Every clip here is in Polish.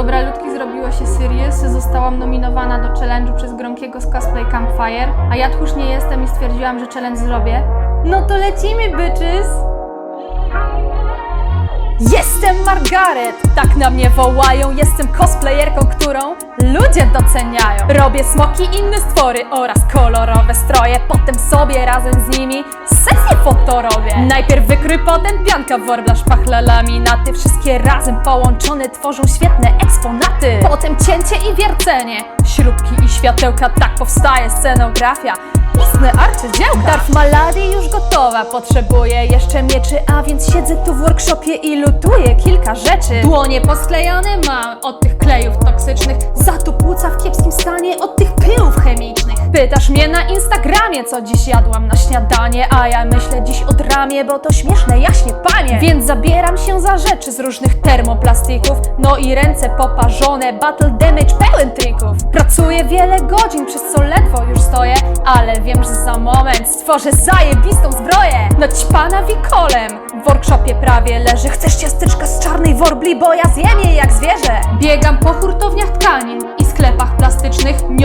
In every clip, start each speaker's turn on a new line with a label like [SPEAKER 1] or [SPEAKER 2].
[SPEAKER 1] Dobra ludki zrobiło się serious, zostałam nominowana do challenge'u przez Gronkiego z Cosplay Campfire, a ja tchórz nie jestem i stwierdziłam, że challenge zrobię. No to lecimy, bitches! Jestem Margaret! Tak na mnie wołają, jestem cosplayerką, którą ludzie doceniają. Robię smoki, inne stwory oraz kolorowe stroje, potem sobie razem z nimi sesję foto robię. Najpierw wykrój, potem pianka, worbla, szpachla, laminaty, wszystkie razem połączone tworzą świetne eksponaty. Potem cięcie i wiercenie, śrubki i światełka, tak powstaje scenografia. Istne arcydziełka. Darf Malady już gotowa, potrzebuję jeszcze mieczy, a więc siedzę tu w workshopie i lutuję kilka rzeczy. Dłonie posklejane mam od tych klejów toksycznych, za to płuca w kiepskim stanie od tych. Pytasz mnie na Instagramie, co dziś jadłam na śniadanie, a ja myślę dziś o dramie, bo to śmieszne jaśnie panie. Więc zabieram się za rzeczy z różnych termoplastików, no i ręce poparzone, battle damage pełen trików. Pracuję wiele godzin, przez co ledwo już stoję, ale wiem, że za moment stworzę zajebistą zbroję. Naćpana wikolem, w workshopie prawie leży. Chcesz ciasteczka z czarnej worbli, bo ja zjem je jak zwierzę. Biegam po hurtowniach tkanin i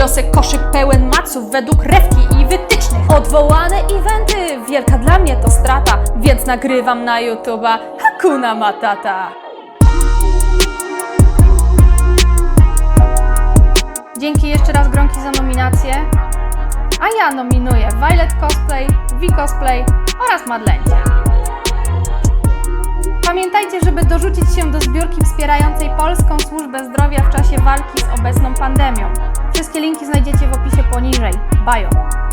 [SPEAKER 1] niosę koszyk pełen maców według rewki i wytycznych. Odwołane eventy, wielka dla mnie to strata, więc nagrywam na YouTube'a Hakuna Matata. Dzięki jeszcze raz Gronki za nominację. A ja nominuję Violet Cosplay, V Cosplay oraz Madlencie. Pamiętajcie, żeby dorzucić się do zbiórki wspierającej Polską Służbę Zdrowia w czasie walki z obecną pandemią. Wszystkie